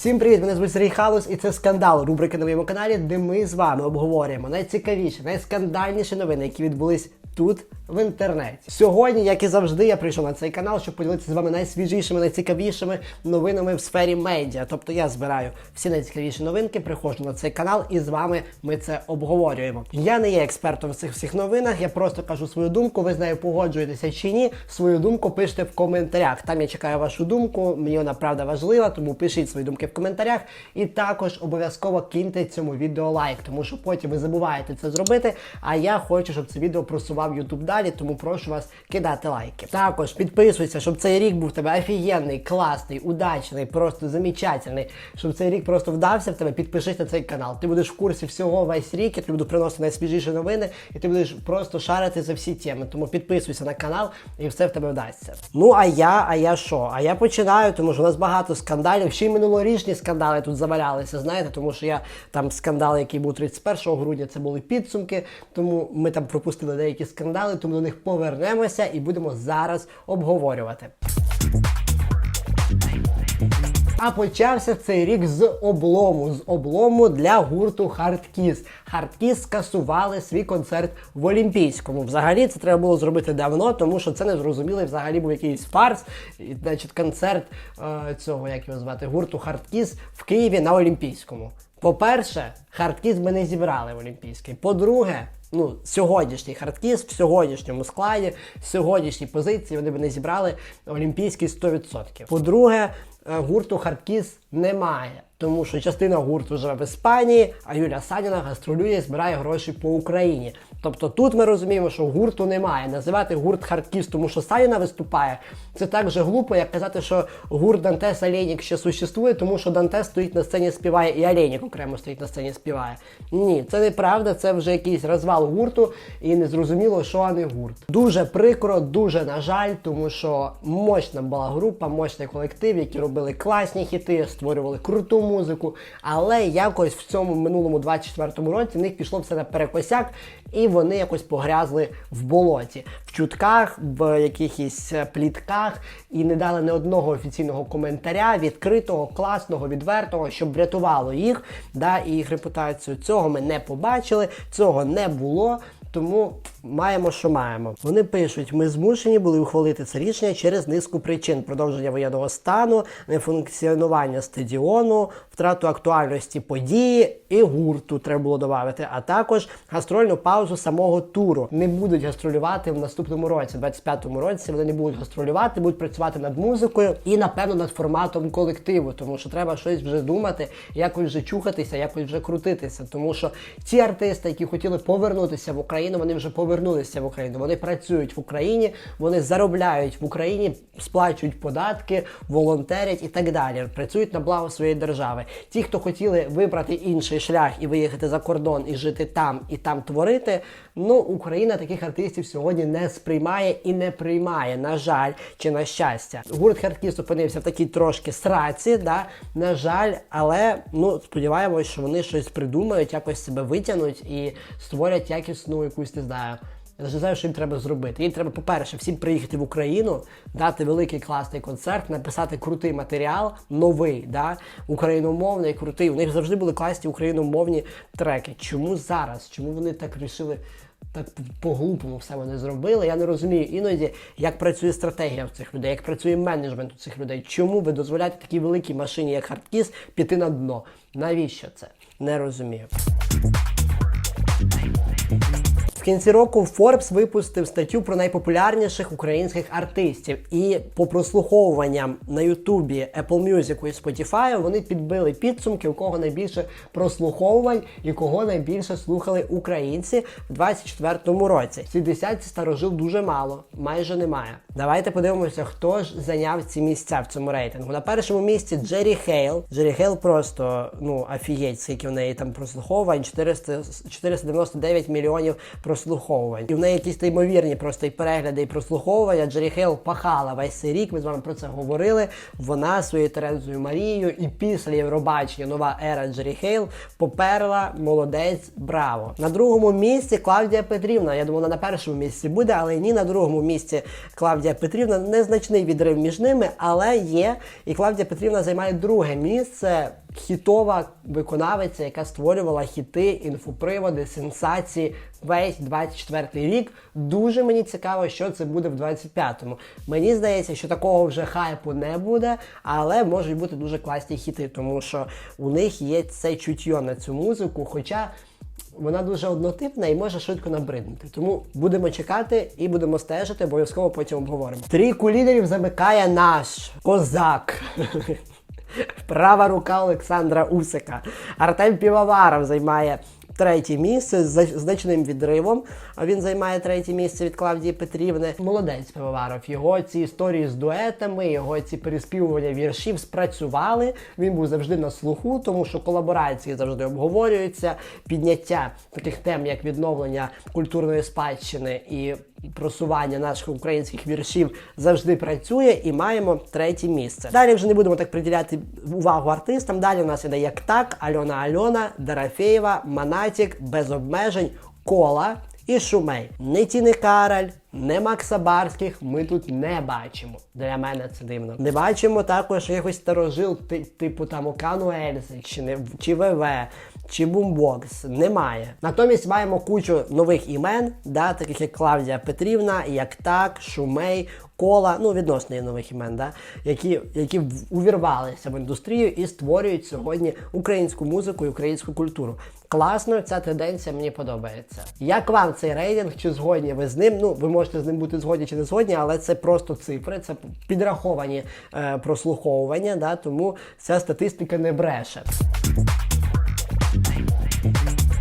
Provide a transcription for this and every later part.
Всім привіт! Мене звуть Сергій Халус, і це скандал. рубрики на моєму каналі, де ми з вами обговорюємо найцікавіші, найскандальніші новини, які відбулись тут в інтернеті. Сьогодні, як і завжди, я прийшов на цей канал, щоб поділитися з вами найсвіжішими, найцікавішими новинами в сфері медіа. Тобто я збираю всі найцікавіші новинки, приходжу на цей канал і з вами ми це обговорюємо. Я не є експертом в цих всіх новинах, я просто кажу свою думку. Ви з нею погоджуєтеся чи ні. Свою думку пишете в коментарях. Там я чекаю вашу думку. Мені вона правда важлива, тому пишіть свої думки в коментарях. І також обов'язково киньте цьому відео лайк, тому що потім ви забуваєте це зробити. А я хочу, щоб це відео просував YouTube далі, тому прошу вас кидати лайки. Також підписуйся, щоб цей рік був в тебе офігенний, класний, удачний, просто замечательний. Щоб цей рік просто вдався в тебе, підпишись на цей канал. Ти будеш в курсі всього весь рік, я тобі буду приносити найсвіжіші новини, і ти будеш просто шарити за всі теми. Тому підписуйся на канал і все в тебе вдасться. Ну а я, а я що? А я починаю, тому що у нас багато скандалів. Ще й минулорічні скандали тут завалялися, знаєте, тому що я там скандал, який був 31 грудня, це були підсумки. Тому ми там пропустили деякі скандали, тому до них повернемося і будемо зараз обговорювати. А почався цей рік з облому, з облому для гурту Хардкіс. Хардкіс скасували свій концерт в Олімпійському. Взагалі це треба було зробити давно, тому що це не зрозуміло. Взагалі був якийсь фарс. І, значить, концерт е, цього, як його звати, гурту Хардкіс в Києві на Олімпійському. По-перше, Хардкіс ми не зібрали в Олімпійський. По-друге, ну, сьогоднішній хардкіс в сьогоднішньому складі, в сьогоднішній позиції вони б не зібрали олімпійський 100%. По-друге, е, гурту хардкіс немає. Тому що частина гурту живе в Іспанії, а Юля Саніна гастролює і збирає гроші по Україні. Тобто тут ми розуміємо, що гурту немає. Називати гурт хардкіс, тому що Саніна виступає, це так же глупо, як казати, що гурт Дантес Олейник ще существує, тому що Дантес стоїть на сцені співає, і Олейник окремо стоїть на сцені співає. Ні, це неправда, це вже якийсь розвал гурту, і не зрозуміло, що а не гурт. Дуже прикро, дуже на жаль, тому що мощна була група, мощний колектив, які робили класні хіти, створювали круту музику. Але якось в цьому минулому 24-му році в них пішло все на перекосяк, і вони якось погрязли в болоті, в чутках, в якихось е, плітках, і не дали ні одного офіційного коментаря, відкритого, класного, відвертого, щоб врятувало їх, да, і їх репутацію. Цього ми не побачили, цього не було. Тому маємо, що маємо. Вони пишуть: ми змушені були ухвалити це рішення через низку причин: продовження воєнного стану, нефункціонування стадіону, втрату актуальності події і гурту треба було додати, а також гастрольну паузу самого туру. Не будуть гастролювати в наступному році, в 25-му році. Вони не будуть гастролювати, будуть працювати над музикою і напевно над форматом колективу, тому що треба щось вже думати, якось вже чухатися, якось вже крутитися. Тому що ті артисти, які хотіли повернутися в Україну, вони вже повернулися в Україну. Вони працюють в Україні, вони заробляють в Україні, сплачують податки, волонтерять і так далі. Працюють на благо своєї держави. Ті, хто хотіли вибрати інший шлях і виїхати за кордон і жити там і там творити. Ну, Україна таких артистів сьогодні не сприймає і не приймає, на жаль, чи на щастя. Гурт Хардкіс опинився в такій трошки сраці, да, на жаль, але ну сподіваємось, що вони щось придумають, якось себе витягнуть і створять якісну якусь не знаю. Я не знаю, що їм треба зробити. Їм треба, по-перше, всім приїхати в Україну, дати великий класний концерт, написати крутий матеріал, новий, да, україномовний, крутий. У них завжди були класні україномовні треки. Чому зараз? Чому вони так рішили? Так по-глупому все вони зробили. Я не розумію іноді, як працює стратегія в цих людей, як працює менеджмент у цих людей. Чому ви дозволяєте такій великій машині, як Хардкіс, піти на дно? Навіщо це? Не розумію. В кінці року Forbes випустив статтю про найпопулярніших українських артистів. І по прослуховуванням на Ютубі, Apple Music і Spotify вони підбили підсумки, у кого найбільше прослуховувань і кого найбільше слухали українці в 24-му році. В цій десятці старожил дуже мало, майже немає. Давайте подивимося, хто ж зайняв ці місця в цьому рейтингу. На першому місці Джері Хейл. Джері Хейл просто ну офігеть, скільки в неї там прослуховувань 400, 499 мільйонів прослуховувань. І в неї якісь неймовірні просто і перегляди, і прослуховування. Джері Хейл пахала весь цей рік. Ми з вами про це говорили. Вона своєю Терезою Марією, і після Євробачення нова ера Джері Хейл поперла молодець, браво. На другому місці Клавдія Петрівна. Я думала, на першому місці буде, але ні, на другому місці Клавдія Петрівна. Незначний відрив між ними, але є. І Клавдія Петрівна займає друге місце. Хітова виконавиця, яка створювала хіти, інфоприводи, сенсації весь 24-й рік. Дуже мені цікаво, що це буде в 25-му. Мені здається, що такого вже хайпу не буде, але можуть бути дуже класні хіти, тому що у них є це чуття на цю музику. Хоча вона дуже однотипна і може швидко набриднути. Тому будемо чекати і будемо стежити, обов'язково потім обговоримо. Трійку лідерів замикає наш козак. Права рука Олександра Усика. Артем Півоваров займає третє місце з значним відривом. Він займає третє місце від Клавдії Петрівни. Молодець Півоваров. Його ці історії з дуетами, його ці переспівування віршів спрацювали. Він був завжди на слуху, тому що колаборації завжди обговорюються. Підняття таких тем, як відновлення культурної спадщини і просування наших українських віршів завжди працює і маємо третє місце. Далі вже не будемо так приділяти увагу артистам. Далі у нас іде як так, Альона Альона, Дарафєєва, Манатік, без обмежень, кола. І Шумей. Не Тіни Караль, не Макса Барських ми тут не бачимо. Для мене це дивно. Не бачимо також якихось старожил, типу там Окану Ельзи, чи, не, чи ВВ, чи Бумбокс. Немає. Натомість маємо кучу нових імен, да, таких як Клавдія Петрівна, як так, Шумей, Кола, ну відносно є нових імен, да, які, які увірвалися в індустрію і створюють сьогодні українську музику і українську культуру. Класно, ця тенденція мені подобається. Як вам цей рейтинг? Чи згодні ви з ним? Ну, ви можете з ним бути згодні чи не згодні, але це просто цифри, це підраховані е, прослуховування, да, тому ця статистика не бреше.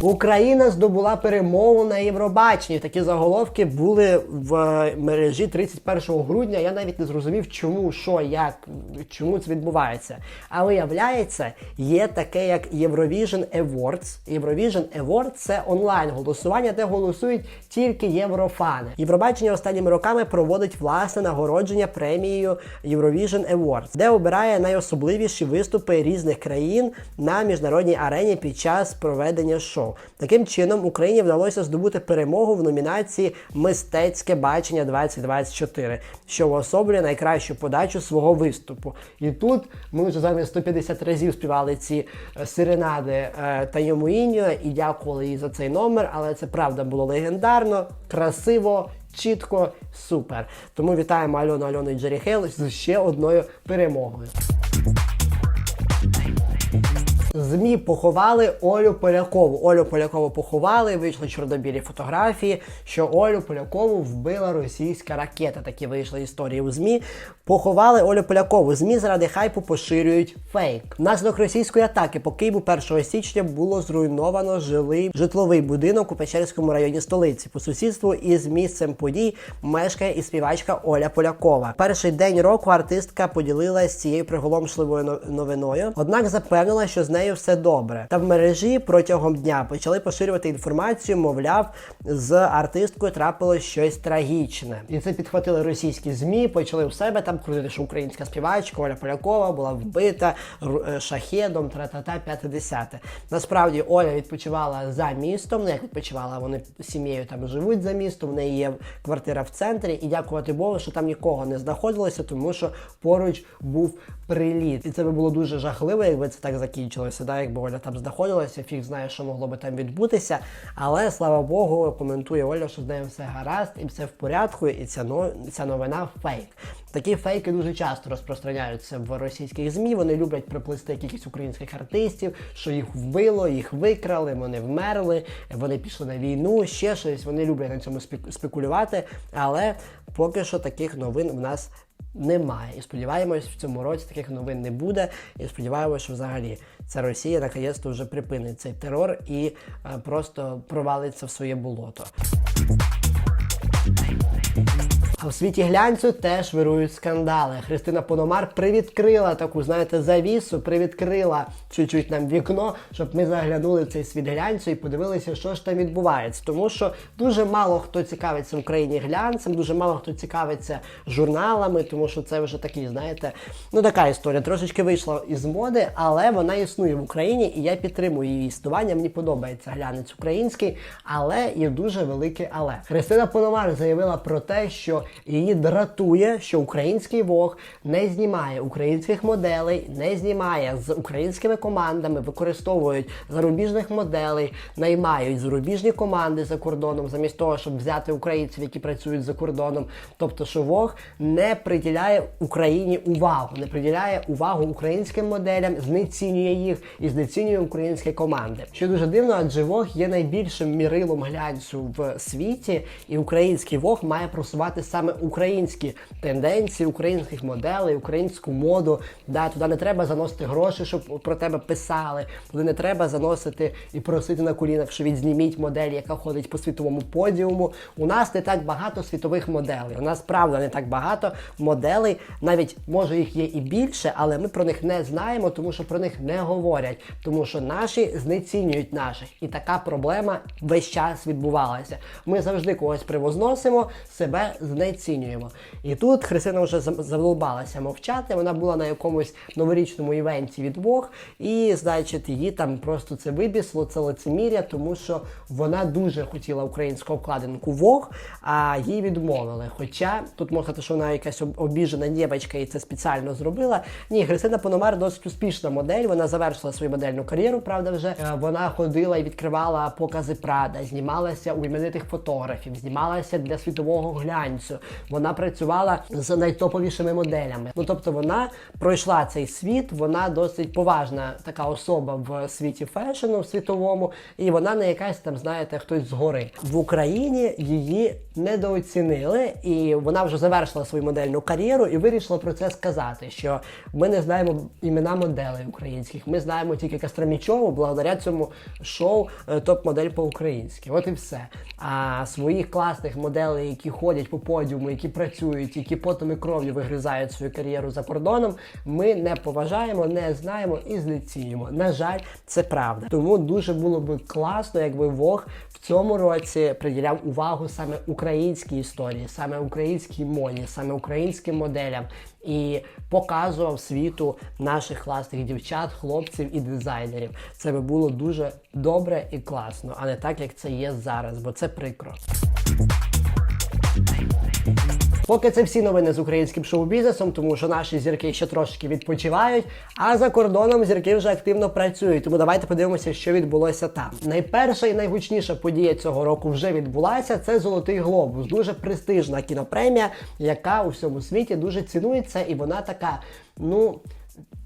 Україна здобула перемогу на Євробаченні. Такі заголовки були в е, мережі 31 грудня. Я навіть не зрозумів, чому, що, як, чому це відбувається. А виявляється, є таке, як Eurovision Awards. Eurovision Awards – це онлайн голосування, де голосують тільки єврофани. Євробачення останніми роками проводить власне нагородження премією Eurovision Awards, де обирає найособливіші виступи різних країн на міжнародній арені під час проведення шоу. Таким чином Україні вдалося здобути перемогу в номінації Мистецьке бачення 2024, що уособлює найкращу подачу свого виступу. І тут ми вже з вами 150 разів співали ці е, серенади е, та йому іньо і дякували їй за цей номер, але це правда було легендарно, красиво. Чітко, супер. Тому вітаємо Альону Альону і Джері Хейл з ще одною перемогою. ЗМІ поховали Олю Полякову. Олю Полякову поховали, вийшли чорнобілі фотографії, що Олю Полякову вбила російська ракета. Такі вийшли історії у ЗМІ. Поховали Олю Полякову. ЗМІ заради хайпу поширюють фейк. Внаслідок російської атаки по Києву 1 січня було зруйновано жилий житловий будинок у Печерському районі столиці. По сусідству із місцем подій мешкає і співачка Оля Полякова. Перший день року артистка поділилась цією приголомшливою новиною, однак запевнила, що з нею все добре. Та в мережі протягом дня почали поширювати інформацію, мовляв, з артисткою трапилось щось трагічне. І це підхватили російські змі, почали у себе там крутити, що українська співачка Оля Полякова була вбита е, шахедом, тра-та-та, п'яте-десяте. Насправді Оля відпочивала за містом. Ну як відпочивала, вони сім'єю там живуть за містом. В неї є квартира в центрі, і дякувати Богу, що там нікого не знаходилося, тому що поруч був приліт. І це би було дуже жахливо, якби це так закінчилося. Да? Якби Оля там знаходилася, фіг знає, що могло би там відбутися. Але слава Богу, коментує Оля, що з нею все гаразд і все в порядку, і ця, ця новина фейк. Такі фейки дуже часто розпространяються в російських ЗМІ. Вони люблять приплести якихось українських артистів, що їх вбило, їх викрали, вони вмерли, вони пішли на війну, ще щось. Вони люблять на цьому спекулювати, але поки що таких новин в нас немає. І сподіваємось, в цьому році таких новин не буде. І сподіваємось, що взагалі ця Росія наконець-то вже припинить цей терор і е, просто провалиться в своє болото. А в світі глянцю теж вирують скандали. Христина Пономар привідкрила таку, знаєте, завісу, привідкрила чуть-чуть нам вікно, щоб ми заглянули в цей світ глянцю і подивилися, що ж там відбувається. Тому що дуже мало хто цікавиться в Україні глянцем, дуже мало хто цікавиться журналами, тому що це вже такий, знаєте, ну така історія. Трошечки вийшла із моди, але вона існує в Україні, і я підтримую її існування. Мені подобається глянець український, але є дуже велике але. Христина Пономар заявила про те, що її дратує, що український Вог не знімає українських моделей, не знімає з українськими командами, використовують зарубіжних моделей, наймають зарубіжні команди за кордоном, замість того, щоб взяти українців, які працюють за кордоном. Тобто, що Вог не приділяє Україні увагу, не приділяє увагу українським моделям, знецінює їх і знецінює українські команди. Що дуже дивно, адже Вог є найбільшим мірилом глянцю в світі, і український Вог має просувати саме українські тенденції, українських моделей, українську моду. Да, туди не треба заносити гроші, щоб про тебе писали. Туди не треба заносити і просити на колінах, що відзніміть модель, яка ходить по світовому подіуму. У нас не так багато світових моделей. У нас правда не так багато моделей. Навіть може їх є і більше, але ми про них не знаємо, тому що про них не говорять. Тому що наші знецінюють наших. І така проблема весь час відбувалася. Ми завжди когось привозносимо, себе знецінюємо. І тут Христина вже задолбалася мовчати. Вона була на якомусь новорічному івенті від Вог, і, значить, її там просто це вибісло, це лицемір'я, тому що вона дуже хотіла українську обкладинку Вог, а їй відмовили. Хоча тут можна сказати, що вона якась обіжена дівчинка і це спеціально зробила. Ні, Христина Пономар досить успішна модель. Вона завершила свою модельну кар'єру, правда, вже Е, вона ходила і відкривала покази Прада, знімалася у іменитих фотографів, знімалася для світового глянцю. Вона працювала з найтоповішими моделями. Ну тобто вона пройшла цей світ, вона досить поважна така особа в світі фешену в світовому, і вона не якась там, знаєте, хтось згори. В Україні її недооцінили, і вона вже завершила свою модельну кар'єру і вирішила про це сказати. Що ми не знаємо імена моделей українських, ми знаємо тільки Костромічову, благодаря цьому шоу е, топ-модель по-українськи. От і все. А своїх класних моделей, які ходять по подіуму, які працюють, які потом і кров'ю вигризають свою кар'єру за кордоном, ми не поважаємо, не знаємо і знецінюємо. На жаль, це правда. Тому дуже було би класно, якби Вог в цьому році приділяв увагу саме українській історії, саме українській моді, саме українським моделям і показував світу наших класних дівчат, хлопців і дизайнерів. Це би було дуже добре і класно, а не так, як це є зараз, бо це прикро. Поки це всі новини з українським шоу-бізнесом, тому що наші зірки ще трошки відпочивають, а за кордоном зірки вже активно працюють. Тому давайте подивимося, що відбулося там. Найперша і найгучніша подія цього року вже відбулася. Це Золотий Глобус, дуже престижна кінопремія, яка у всьому світі дуже цінується, і вона така, ну.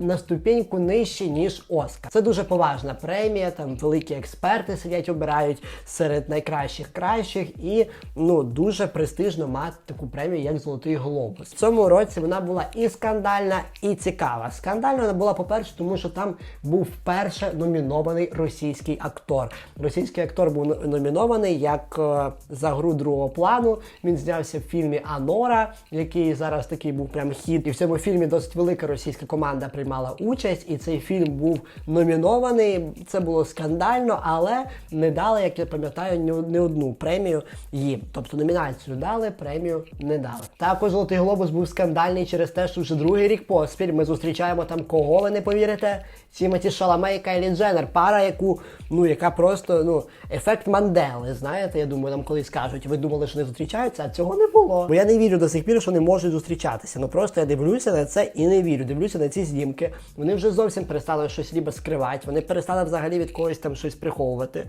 На ступеньку нижче, ніж Оскар. Це дуже поважна премія. Там великі експерти сидять, обирають серед найкращих кращих, і ну дуже престижно мати таку премію, як Золотий Глобус. В цьому році вона була і скандальна, і цікава. Скандальна вона була, по-перше, тому що там був вперше номінований російський актор. Російський актор був номінований як е, за гру другого плану. Він знявся в фільмі Анора, який зараз такий був прям хід. І в цьому фільмі досить велика російська команда приймала участь, і цей фільм був номінований. Це було скандально, але не дали, як я пам'ятаю, ні одну премію їм. Тобто номінацію дали, премію не дали. Також Золотий Глобус був скандальний через те, що вже другий рік поспіль ми зустрічаємо там кого ви не повірите. Тімоті Шаламе і Кайлі Дженнер. Пара, яку, ну, яка просто, ну, ефект Мандели. Знаєте, я думаю, нам колись кажуть, ви думали, що не зустрічаються, а цього не було. Бо я не вірю до сих пір, що не можуть зустрічатися. Ну просто я дивлюся на це і не вірю. Дивлюся на ці знімки. Вони вже зовсім перестали щось лібо скривати, вони перестали взагалі від когось там щось приховувати.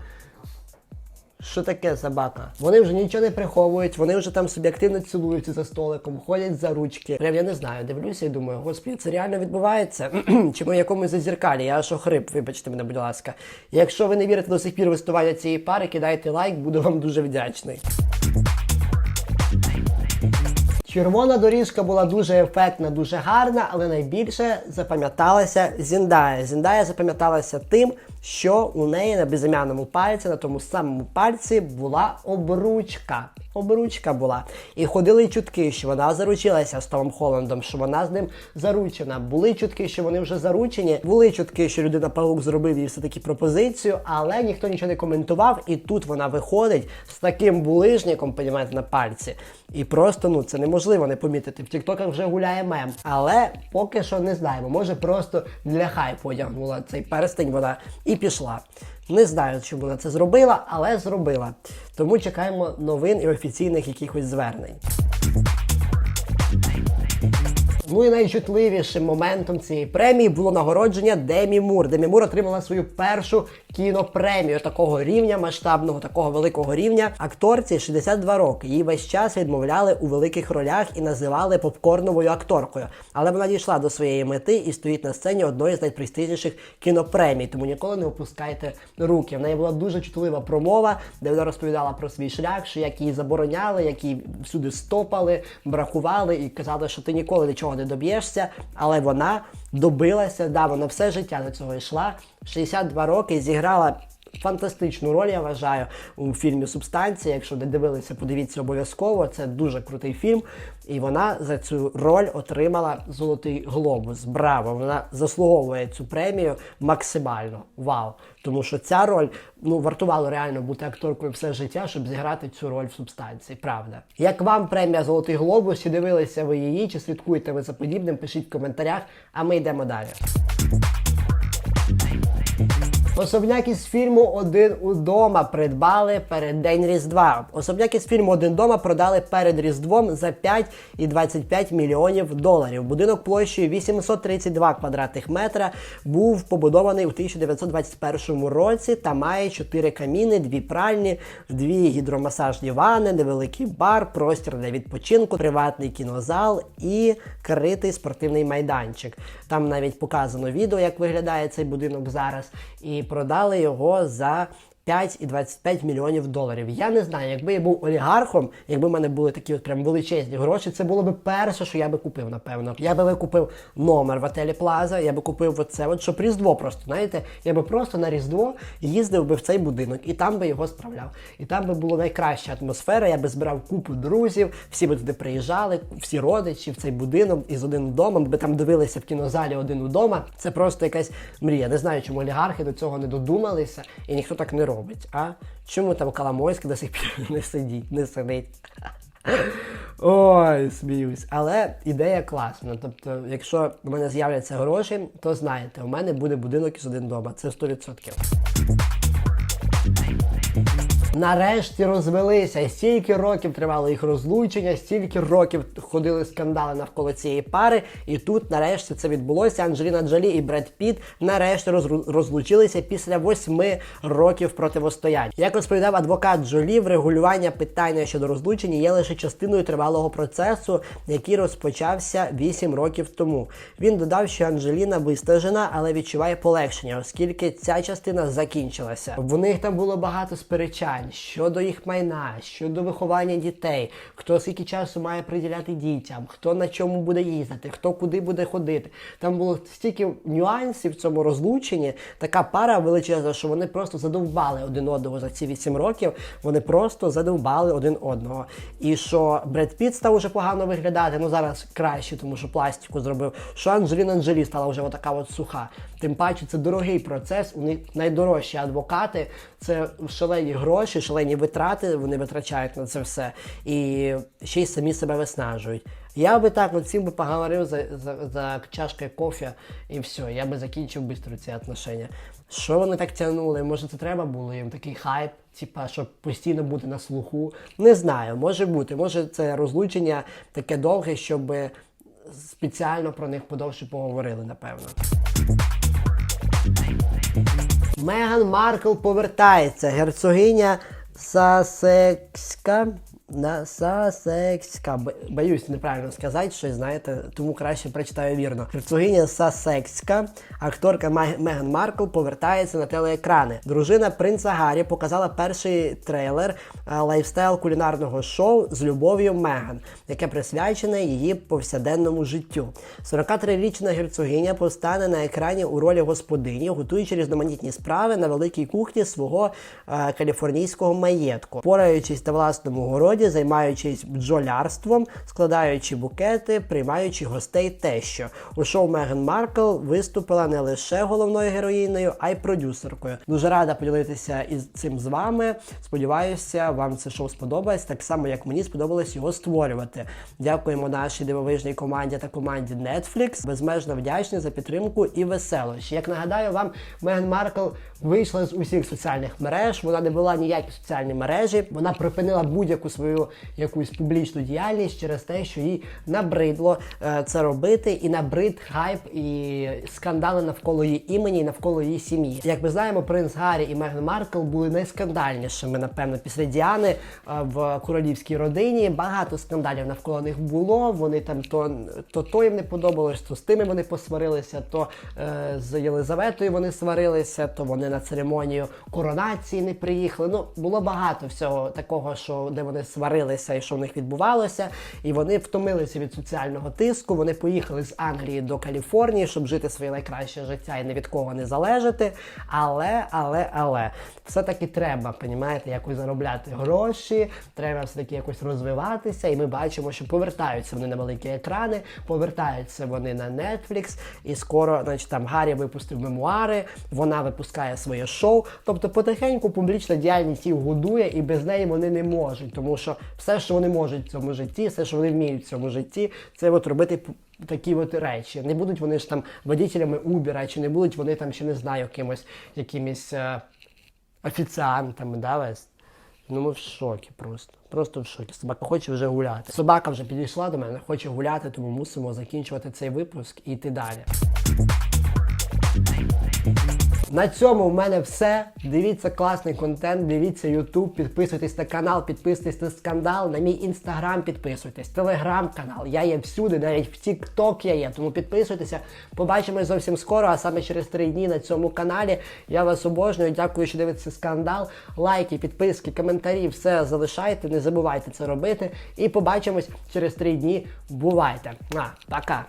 Що таке собака? Вони вже нічого не приховують, вони вже там собі активно цілуються за столиком, ходять за ручки. Прям я не знаю, дивлюся і думаю, господи, це реально відбувається? Чи ми якомусь зазіркалі? Я аж охрип, вибачте мене, будь ласка. Якщо ви не вірите до сих пір в існування цієї пари, кидайте лайк, буду вам дуже вдячний. Червона доріжка була дуже ефектна, дуже гарна, але найбільше запам'яталася Зіндая. Зіндая запам'яталася тим, що у неї на безім'яному пальці, на тому самому пальці, була обручка. Обручка була. І ходили чутки, що вона заручилася з Томом Холландом, що вона з ним заручена. Були чутки, що вони вже заручені. Були чутки, що людина паук зробив їй все-таки пропозицію, але ніхто нічого не коментував. І тут вона виходить з таким булижником, понімаєте, на пальці. І просто ну це неможливо не помітити. В Тіктоках вже гуляє мем. Але поки що не знаємо. Може просто для хайпу одягнула цей перстень вона і пішла. Не знаю, чому вона це зробила, але зробила. Тому чекаємо новин і офіційних якихось звернень. Ну і найчутливішим моментом цієї премії було нагородження Демі Мур. Демі Мур отримала свою першу кінопремію такого рівня, масштабного, такого великого рівня. Акторці 62 роки. Їй весь час відмовляли у великих ролях і називали попкорновою акторкою. Але вона дійшла до своєї мети і стоїть на сцені одної з найпрестижніших кінопремій. Тому ніколи не опускайте руки. В неї була дуже чутлива промова, де вона розповідала про свій шлях, що як її забороняли, як її всюди стопали, бракували і казали, що ти ніколи нічого не доб'єшся. Але вона добилася. Да, вона все життя до цього йшла. 62 роки зіграла. Фантастичну роль, я вважаю, у фільмі Субстанція. Якщо не дивилися, подивіться обов'язково. Це дуже крутий фільм. І вона за цю роль отримала золотий глобус. Браво! Вона заслуговує цю премію максимально. Вау! Тому що ця роль ну вартувало реально бути акторкою все життя, щоб зіграти цю роль в субстанції. Правда. Як вам премія Золотий глобус? Чи дивилися ви її, чи слідкуєте ви за подібним? Пишіть в коментарях, а ми йдемо далі. Особняк із фільму Один удома придбали перед День Різдва. Особняк із фільму Один дома продали перед Різдвом за 5,25 мільйонів доларів. Будинок площею 832 квадратних метра був побудований у 1921 році та має 4 каміни, дві пральні, дві гідромасажні ванни, невеликий бар, простір для відпочинку, приватний кінозал і критий спортивний майданчик. Там навіть показано відео, як виглядає цей будинок зараз. І продали його за 5,25 мільйонів доларів. Я не знаю, якби я був олігархом, якби в мене були такі от прям величезні гроші, це було б перше, що я би купив, напевно. Я би викупив номер в отелі Плаза, я би купив оце, от щоб Різдво просто, знаєте, я би просто на Різдво їздив би в цей будинок і там би його справляв. І там би була найкраща атмосфера, я би збирав купу друзів, всі би туди приїжджали, всі родичі в цей будинок із один вдома, би там дивилися в кінозалі один удома. Це просто якась мрія. Не знаю, чому олігархи до цього не додумалися, і ніхто так не робить. А чому там Коломойський до сих пір не сидить, не сидить? Ой, сміюсь. Але ідея класна. Тобто, якщо в мене з'являться гроші, то знаєте, у мене буде будинок із один дома. Це 100%. Нарешті розвелися. Стільки років тривало їх розлучення, стільки років ходили скандали навколо цієї пари. І тут нарешті це відбулося. Анджеліна Джолі і Бред Піт нарешті розлучилися після восьми років противостоянь. Як розповідав адвокат Джолі, врегулювання питання щодо розлучення є лише частиною тривалого процесу, який розпочався 8 років тому. Він додав, що Анджеліна вистажена, але відчуває полегшення, оскільки ця частина закінчилася. В них там було багато сперечань щодо їх майна, щодо виховання дітей, хто скільки часу має приділяти дітям, хто на чому буде їздити, хто куди буде ходити. Там було стільки нюансів в цьому розлученні. Така пара величезна, що вони просто задовбали один одного за ці 8 років. Вони просто задовбали один одного. І що Бред Піт став уже погано виглядати, ну зараз краще, тому що пластику зробив. Що Анджеліна Анджелі стала вже отака от суха. Тим паче це дорогий процес. У них найдорожчі адвокати, це шалені гроші, шалені витрати. Вони витрачають на це все. І ще й самі себе виснажують. Я би так от всім би поговорив за, за, за чашкою кофе і все. Я би закінчив швидко ці отношення. Що вони так тягнули? Може, це треба було їм такий хайп, типа, щоб постійно бути на слуху. Не знаю, може бути. Може, це розлучення таке довге, щоб спеціально про них подовше поговорили, напевно. Меган Маркл повертається. Герцогиня Сасекська На Сасекська. Боюсь неправильно сказати щось, знаєте, тому краще прочитаю вірно. Герцогиня Сасекська, акторка Меган Маркл повертається на телеекрани. Дружина принца Гаррі показала перший трейлер е, лайфстайл кулінарного шоу з любов'ю Меган, яке присвячене її повсяденному життю. 43-річна герцогиня постане на екрані у ролі господині, готуючи різноманітні справи на великій кухні свого е, каліфорнійського маєтку, пораючись на власному городі, займаючись бджолярством, складаючи букети, приймаючи гостей тещо. У шоу Меган Маркл виступила не лише головною героїною, а й продюсеркою. Дуже рада поділитися із цим з вами. Сподіваюся, вам це шоу сподобається, так само як мені сподобалось його створювати. Дякуємо нашій дивовижній команді та команді Netflix. Безмежно вдячні за підтримку і веселощі. Як нагадаю вам, Меган Маркл вийшла з усіх соціальних мереж. Вона не була ніякі соціальні мережі. Вона припинила будь-яку свою якусь публічну діяльність через те, що їй набридло е, це робити, і набрид хайп і скандали навколо її імені і навколо її сім'ї. Як ми знаємо, принц Гаррі і Меган Маркл були найскандальнішими, напевно, після Діани е, в королівській родині. Багато скандалів навколо них було. Вони там то, то, то їм не подобалось, то з тими вони посварилися, то е, з Єлизаветою вони сварилися, то вони на церемонію коронації не приїхали. Ну було багато всього такого, що де вони сварилися і що в них відбувалося. І вони втомилися від соціального тиску. Вони поїхали з Англії до Каліфорнії, щоб жити своє найкраще життя і ні від кого не залежати. Але, але, але все-таки треба, понімаєте, якось заробляти гроші, треба все-таки якось розвиватися. І ми бачимо, що повертаються вони на великі екрани, повертаються вони на Netflix. І скоро, значить, там Гаррі випустив мемуари, вона випускає своє шоу. Тобто потихеньку публічна діяльність їх годує, і без неї вони не можуть, тому що все, що вони можуть в цьому житті, все, що вони вміють в цьому житті, це от робити такі от речі. Не будуть вони ж там водителями Uber, чи не будуть вони там, ще не знаю, якимось якимись е, офіціантами, да, весь? Ну ми в шокі просто. Просто в шокі. Собака хоче вже гуляти. Собака вже підійшла до мене, хоче гуляти, тому мусимо закінчувати цей випуск і йти далі. На цьому в мене все. Дивіться класний контент, дивіться YouTube, підписуйтесь на канал, підписуйтесь на скандал, на мій інстаграм підписуйтесь, телеграм-канал. Я є всюди, навіть в TikTok я є. Тому підписуйтеся. Побачимось зовсім скоро, а саме через три дні на цьому каналі. Я вас обожнюю. Дякую, що дивитеся скандал. Лайки, підписки, коментарі, все залишайте, не забувайте це робити. І побачимось через три дні. Бувайте. На, пока.